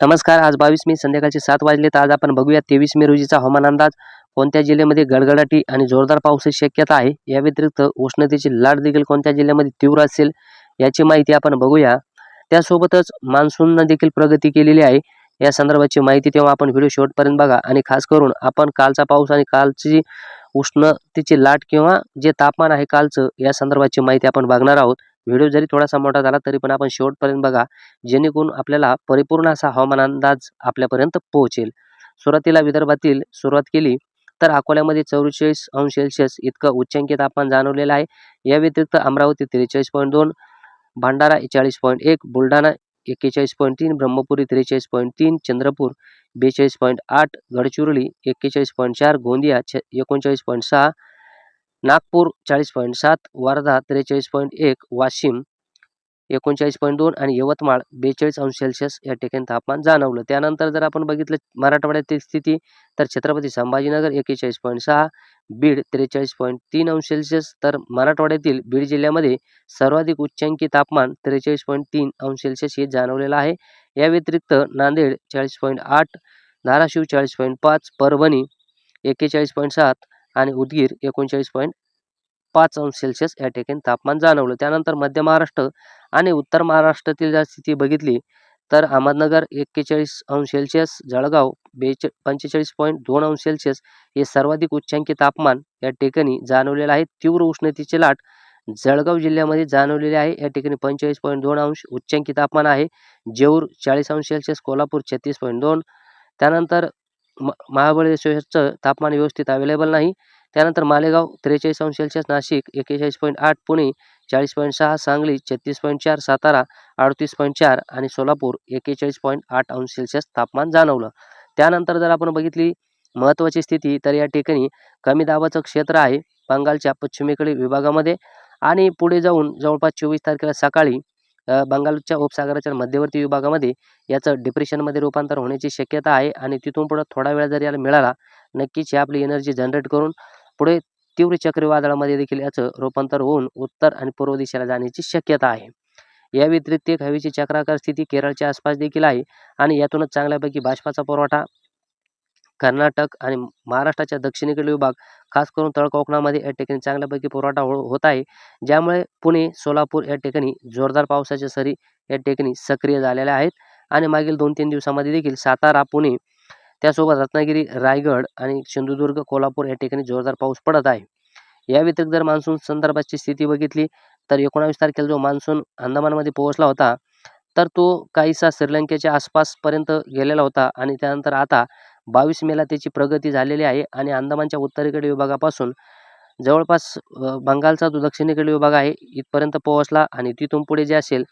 नमस्कार आज बावीस मे संध्याकाळचे सात वाजले तर आज आपण बघूया तेवीस मे रोजीचा हवामान अंदाज. कोणत्या जिल्ह्यामध्ये गडगडाटी आणि जोरदार पावसाची शक्यता आहे? या व्यतिरिक्त उष्णतेची लाट देखील कोणत्या जिल्ह्यामध्ये तीव्र असेल याची माहिती आपण बघूया. त्यासोबतच मान्सूननं देखील प्रगती केलेली आहे. या संदर्भाची माहिती तेव्हा आपण व्हिडिओ शेवटपर्यंत बघा आणि खास करून आपण कालचा पाऊस आणि कालची उष्णतेची लाट किंवा जे तापमान आहे कालचं या संदर्भाची माहिती आपण बघणार आहोत. व्हिडिओ जरी थोडासा मोठा झाला तरी पण आपण शेवटपर्यंत बघा जेणेकरून आपल्याला परिपूर्ण असा हवामान अंदाज आपल्यापर्यंत पोहोचेल. सुरुवातीला विदर्भातील सुरुवात केली तर अकोल्यामध्ये चौवेचाळीस अंश सेल्सिअस इतकं उच्चांकी तापमान जाणवलेलं आहे. या व्यतिरिक्त अमरावती त्रेचाळीस पॉईंट दोन भंडारा चाळीस पॉईंट एक बुलढाणा एक्केचाळीस पॉईंट तीन ब्रह्मपुरी त्रेचाळीस पॉईंट तीन चंद्रपूर बेचाळीस पॉईंट आठ गडचिरोली एक्केचाळीस पॉईंट चार गोंदिया छ एकोणचाळीस पॉईंट सहा नागपूर चाळीस पॉईंट सात वर्धा त्रेचाळीस पॉईंट एक वाशिम एकोणचाळीस पॉईंट दोन आणि यवतमाळ बेचाळीस अंश सेल्सिअस या ठिकाणी तापमान जाणवलं. त्यानंतर जर आपण बघितलं मराठवाड्यातील स्थिती तर छत्रपती संभाजीनगर एकेचाळीस पॉईंट सहा बीड त्रेचाळीस पॉईंट तीन अंश सेल्सिअस तर मराठवाड्यातील बीड जिल्ह्यामध्ये सर्वाधिक उच्चांकी तापमान त्रेचाळीस पॉईंट तीन अंश सेल्सिअस हे जाणवलेलं आहे. या व्यतिरिक्त नांदेड चाळीस पॉईंट आठ धाराशिव चाळीस पॉईंट पाच परभणी एक्केचाळीस पॉईंट सात आणि उदगीर एकोणचाळीस पॉईंट पाच अंश सेल्सिअस या ठिकाणी तापमान जाणवलं. त्यानंतर मध्य महाराष्ट्र आणि उत्तर महाराष्ट्रातील जर स्थिती बघितली तर अहमदनगर एक्केचाळीस अंश सेल्सिअस जळगाव बेच पंचेचाळीस पॉईंट दोन अंश सेल्सिअस हे सर्वाधिक उच्चांकी तापमान या ठिकाणी जाणवलेलं आहे. तीव्र उष्णतेची लाट जळगाव जिल्ह्यामध्ये जाणवलेली आहे. या ठिकाणी पंचेचाळीस पॉईंट दोन अंश उच्चांकी तापमान आहे. जेऊर चाळीस अंश सेल्सिअस कोल्हापूर छत्तीस पॉईंट दोन. त्यानंतर म महाबळेश्वरचं तापमान व्यवस्थित अवेलेबल नाही. त्यानंतर मालेगाव त्रेचाळीस अंश सेल्सिअस नाशिक एक्केचाळीस पॉईंट आठ पुणे चाळीस पॉईंट सहा सांगली छत्तीस पॉईंट चार सातारा अडतीस पॉईंट चार आणि सोलापूर एक्केचाळीस पॉईंट आठ अंश सेल्सिअस तापमान जाणवलं. त्यानंतर जर आपण बघितली महत्त्वाची स्थिती तर या ठिकाणी कमी दाबाचं क्षेत्र आहे बंगालच्या पश्चिमेकडील विभागामध्ये. आणि पुढे जाऊन जवळपास चोवीस तारखेला सकाळी बंगालच्या उपसागराच्या मध्यवर्ती विभागामध्ये याचं डिप्रेशनमध्ये रूपांतर होण्याची शक्यता आहे आणि तिथून पुढं थोडा वेळ जरी याला मिळाला नक्कीच ही आपली एनर्जी जनरेट करून पुढे तीव्र चक्रीवादळामध्ये देखील याचं रूपांतर होऊन उत्तर आणि पूर्व दिशेला जाण्याची शक्यता आहे. या व्यतिरिक्त एक हवेची चक्राकार स्थिती केरळच्या आसपास देखील आहे आणि यातूनच चांगल्यापैकी बाष्पाचा पुरवठा कर्नाटक आणि महाराष्ट्राच्या दक्षिणेकडील विभाग खास करून तळ कोकणामध्ये या ठिकाणी चांगल्यापैकी पुरवठा हो होत आहे. ज्यामुळे पुणे सोलापूर या ठिकाणी जोरदार पावसाच्या सरी या ठिकाणी सक्रिय झालेल्या आहेत. आणि मागील दोन तीन दिवसामध्ये देखील सातारा पुणे त्यासोबत रत्नागिरी रायगड आणि सिंधुदुर्ग कोल्हापूर या ठिकाणी जोरदार पाऊस पडत आहे. या व्यतिरिक्त जर मान्सून संदर्भाची स्थिती बघितली तर एकोणावीस तारखेला जो मान्सून अंदमानमध्ये पोहोचला होता तर तो काहीसा श्रीलंकेच्या आसपासपर्यंत गेलेला होता आणि त्यानंतर आता बावीस मेला त्याची प्रगती झालेली आहे आणि अंदमानच्या उत्तरेकडील विभागापासून जवळपास बंगालचा जो दक्षिणेकडील विभाग आहे इथपर्यंत पोहोचला आणि तिथून पुढे जे असेल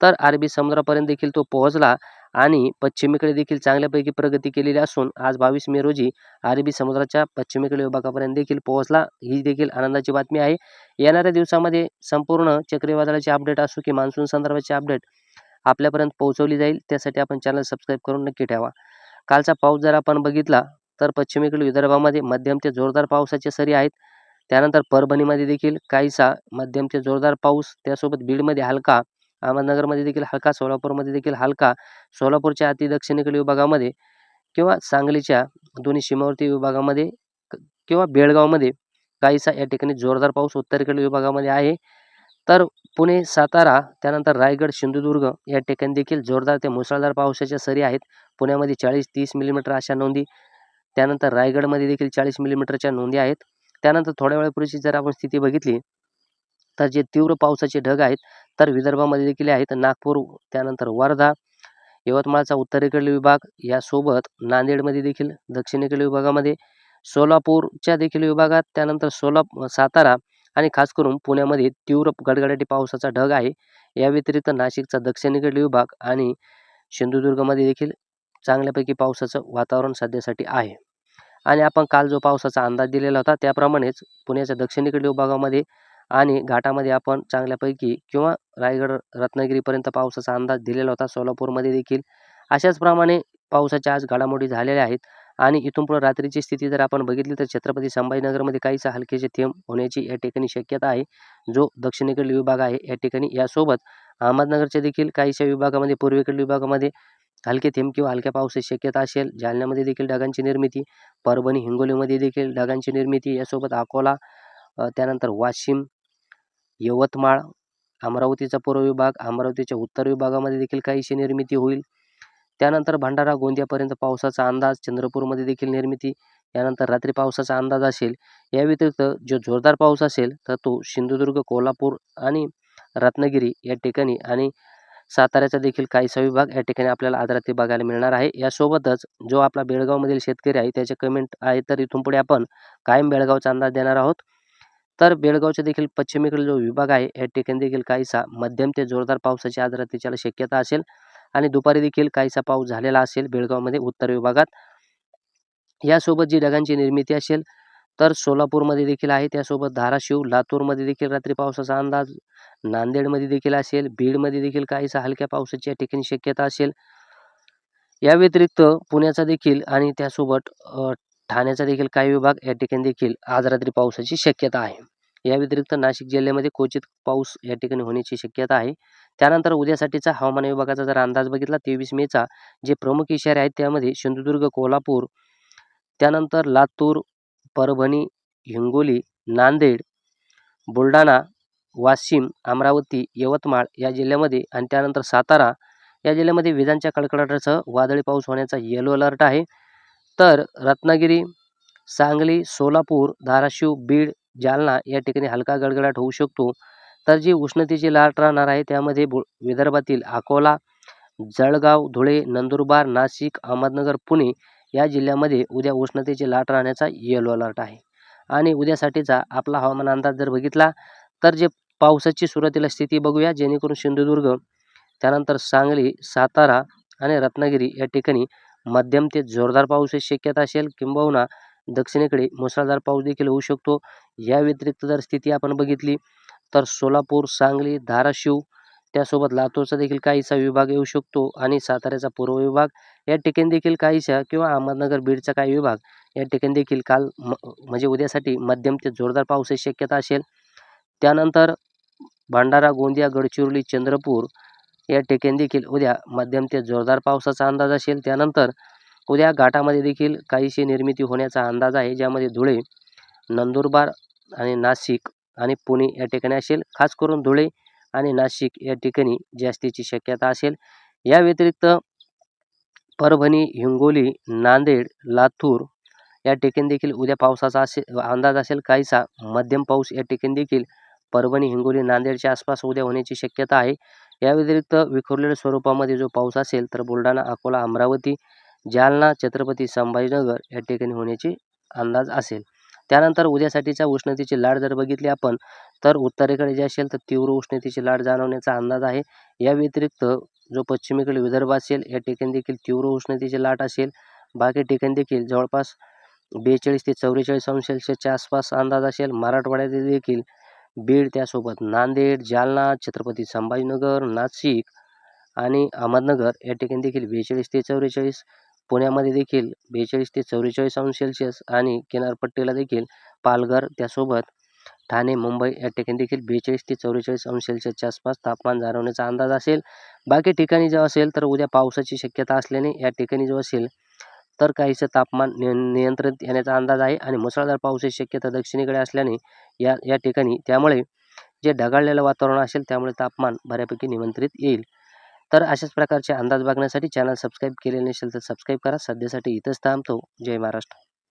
तर अरबी समुद्रापर्यंत देखील तो पोहोचला आणि पश्चिमेकडे देखील चांगल्यापैकी प्रगती केलेली असून आज बावीस मे रोजी अरबी समुद्राच्या पश्चिमेकडील विभागापर्यंत देखील पोहोचला. ही देखील आनंदाची बातमी आहे. येणाऱ्या दिवसामध्ये संपूर्ण चक्रीवादळाची अपडेट असो की मान्सून संदर्भाची अपडेट आपल्यापर्यंत पोहोचवली जाईल त्यासाठी आपण चॅनल सबस्क्राईब करून नक्की ठेवा. कालचा पाऊस जर आपण बघितला तर पश्चिमेकडील विदर्भामध्ये मध्यम ते जोरदार पावसाचे सरी आहेत. त्यानंतर परभणीमध्ये देखील काहीसा मध्यम ते जोरदार पाऊस. त्यासोबत बीडमध्ये हलका अहमदनगरमध्ये देखील हलका सोलापूरमध्ये देखील हलका. सोलापूरच्या अतिदक्षिणेकडील विभागामध्ये किंवा सांगलीच्या दोन्ही सीमावर्ती विभागामध्ये किंवा बेळगावमध्ये काहीसा या ठिकाणी जोरदार पाऊस उत्तरेकडील विभागामध्ये आहे. तर पुणे सातारा त्यानंतर रायगड सिंधुदुर्ग या ठिकाणी देखील जोरदार ते मुसळधार पावसाच्या सरी आहेत. पुण्यामध्ये चाळीस तीस मिलीमीटर अशा नोंदी त्यानंतर रायगडमध्ये देखील चाळीस मिलीमीटरच्या नोंदी आहेत. त्यानंतर थोड्या वेळापूर्वीची जर आपण स्थिती बघितली तर जे तीव्र पावसाचे ढग आहेत तर विदर्भामध्ये देखील आहेत. नागपूर त्यानंतर वर्धा यवतमाळचा उत्तरेकडील विभाग यासोबत नांदेडमध्ये देखील दक्षिणेकडील विभागामध्ये सोलापूरच्या देखील विभागात त्यानंतर सोला सातारा आणि खास करून पुण्यामध्ये तीव्र गडगडाटी पावसाचा ढग आहे. या व्यतिरिक्त नाशिकचा दक्षिणेकडील विभाग आणि सिंधुदुर्गमध्ये देखील चांगल्यापैकी पावसाचं वातावरण सध्यासाठी आहे. आणि आपण काल जो पावसाचा अंदाज दिलेला होता त्याप्रमाणेच पुण्याच्या दक्षिणेकडील विभागामध्ये आणि घाटामध्ये आपण चांगल्यापैकी किंवा रायगड रत्नागिरीपर्यंत पावसाचा अंदाज दिलेला होता. सोलापूरमध्ये देखील अशाच प्रमाणे पावसाच्या आज घडामोडी झालेल्या आहेत. आणि इथून पुढे रात्रीची स्थिती जर आपण बघितली तर छत्रपती संभाजीनगरमध्ये काहीसा हलकेचे थेंब होण्याची या ठिकाणी शक्यता आहे. जो दक्षिणेकडील विभाग आहे या ठिकाणी यासोबत अहमदनगरच्या देखील काहीशा विभागामध्ये पूर्वेकडील विभागामध्ये हलके थेंब किंवा हलक्या पावसाची शक्यता असेल. जालन्यामध्ये देखील ढगांची निर्मिती परभणी हिंगोलीमध्ये देखील ढगांची निर्मिती यासोबत अकोला त्यानंतर वाशिम यवतमाळ अमरावतीचा पूर्व विभाग अमरावतीच्या उत्तर विभागामध्ये देखील काहीशी निर्मिती होईल. त्यानंतर भंडारा गोंदियापर्यंत पावसाचा अंदाज चंद्रपूरमध्ये देखील निर्मिती यानंतर रात्री पावसाचा अंदाज असेल. या व्यतिरिक्त जो जोरदार पाऊस असेल तर तो सिंधुदुर्ग कोल्हापूर आणि रत्नागिरी या ठिकाणी आणि साताऱ्याचा देखील काहीसा विभाग या ठिकाणी आपल्याला आज बघायला मिळणार आहे. यासोबतच जो आपला बेळगावमधील शेतकरी आहे त्याचे कमेंट आहे तर इथून पुढे आपण कायम बेळगावचा अंदाज देणार आहोत. तर बेळगावच्या देखील पश्चिमेकडील जो विभाग आहे या ठिकाणी देखील काहीसा मध्यम ते जोरदार पावसाची आदरातीच्याला शक्यता असेल. आणि दुपारी देखील काहीसा पाऊस झालेला असेल बेळगावमध्ये उत्तर विभागात. यासोबत जी ढगांची निर्मिती असेल तर सोलापूरमध्ये देखील आहे. त्यासोबत धाराशिव लातूरमध्ये देखील रात्री पावसाचा अंदाज. नांदेडमध्ये देखील असेल. बीडमध्ये देखील काहीसा हलक्या पावसाची या ठिकाणी शक्यता असेल. या व्यतिरिक्त पुण्याचा देखील आणि त्यासोबत ठाण्याचा देखील काही विभाग या ठिकाणी देखील आज रात्री पावसाची शक्यता आहे. या व्यतिरिक्त नाशिक जिल्ह्यामध्ये क्वचित पाऊस या ठिकाणी होण्याची शक्यता आहे. त्यानंतर उद्यासाठीचा हवामान विभागाचा जर अंदाज बघितला तेवीस मेचा जे प्रमुख इशारे आहेत त्यामध्ये सिंधुदुर्ग कोल्हापूर त्यानंतर लातूर परभणी हिंगोली नांदेड बुलढाणा वाशिम अमरावती यवतमाळ या जिल्ह्यामध्ये आणि त्यानंतर सातारा या जिल्ह्यामध्ये विजांच्या कडकडाटासह वादळी पाऊस होण्याचा येलो अलर्ट आहे. तर रत्नागिरी सांगली सोलापूर धाराशिव बीड जालना या ठिकाणी हलका गडगडाट होऊ शकतो. तर जी उष्णतेची लाट राहणार आहे त्यामध्ये बु विदर्भातील अकोला जळगाव धुळे नंदुरबार नाशिक अहमदनगर पुणे या जिल्ह्यामध्ये उद्या उष्णतेची लाट राहण्याचा येलो अलर्ट आहे. आणि उद्यासाठीचा आपला हवामान अंदाज जर बघितला तर जे पावसाची सुरुवातीला स्थिती बघूया जेणेकरून सिंधुदुर्ग त्यानंतर सांगली सातारा आणि रत्नागिरी या ठिकाणी मध्यम ते जोरदार पावसाची शक्यता असेल. किंबहुना दक्षिणेकडे मुसळधार पाऊस देखील होऊ शकतो. या व्यतिरिक्त जर स्थिती आपण बघितली तर सोलापूर सांगली धाराशिव त्यासोबत लातूरचा देखील काहीसा विभाग येऊ शकतो आणि साताऱ्याचा पूर्व विभाग. या ठिकाणी देखील काहीशा किंवा अहमदनगर बीडचा काही विभाग या ठिकाणी देखील काल म म्हणजे उद्यासाठी मध्यम ते जोरदार पावसाची शक्यता असेल. त्यानंतर भंडारा गोंदिया गडचिरोली चंद्रपूर या ठिकाणी देखील उद्या मध्यम ते जोरदार पावसाचा अंदाज असेल. त्यानंतर उद्या घाटामध्ये देखील काहीशी निर्मिती होण्याचा अंदाज आहे ज्यामध्ये धुळे नंदुरबार आणि नाशिक आणि पुणे या ठिकाणी असेल. खास करून धुळे आणि नाशिक या ठिकाणी जास्तीची शक्यता असेल. या व्यतिरिक्त परभणी हिंगोली नांदेड लातूर या ठिकाणी देखील उद्या पावसाचा असे अंदाज असेल. काहीसा मध्यम पाऊस या ठिकाणी देखील परभणी हिंगोली नांदेडच्या आसपास उद्या होण्याची शक्यता आहे. या व्यतिरिक्त विखुरलेल्या स्वरूपामध्ये जो पाऊस असेल तर बुलढाणा अकोला अमरावती जालना छत्रपती संभाजीनगर या ठिकाणी होण्याची अंदाज असेल. त्यानंतर उद्यासाठीच्या उष्णतेची लाट जर बघितली आपण तर उत्तरेकडे जे असेल तर तीव्र उष्णतेची लाट जाणवण्याचा अंदाज आहे. या व्यतिरिक्त जो पश्चिमेकडे विदर्भ असेल या ठिकाणी देखील तीव्र उष्णतेची लाट असेल. बाकी ठिकाणी देखील जवळपास बेचाळीस ते चौवेचाळीस अंश सेल्सिअसच्या आसपास अंदाज असेल. मराठवाड्यात देखील बीड त्यासोबत नांदेड जालना छत्रपती संभाजीनगर नाशिक आणि अहमदनगर या ठिकाणी देखील बेचाळीस ते चौवेचाळीस पुण्यामध्ये देखील बेचाळीस ते चौवेचाळीस अंश सेल्सिअस आणि किनारपट्टीला देखील पालघर त्यासोबत ठाणे मुंबई या ठिकाणी देखील बेचाळीस ते चौवेचाळीस अंश सेल्सिअसच्या आसपास तापमान जाणवण्याचा अंदाज असेल. बाकी ठिकाणी जो असेल तर उद्या पावसाची शक्यता असल्याने या ठिकाणी जो असेल तर काहीसं तापमान निय नियंत्रित येण्याचा अंदाज आहे आणि मुसळधार पावसाची शक्यता दक्षिणेकडे असल्याने या या ठिकाणी. त्यामुळे जे ढगाळलेलं वातावरण असेल त्यामुळे तापमान बऱ्यापैकी नियंत्रित येईल. तर अशाच प्रकारचे अंदाज बघण्यासाठी चॅनल सबस्क्राईब केलेले नसेल तर सबस्क्राईब करा. सध्यासाठी इथंच थांबतो. जय महाराष्ट्र.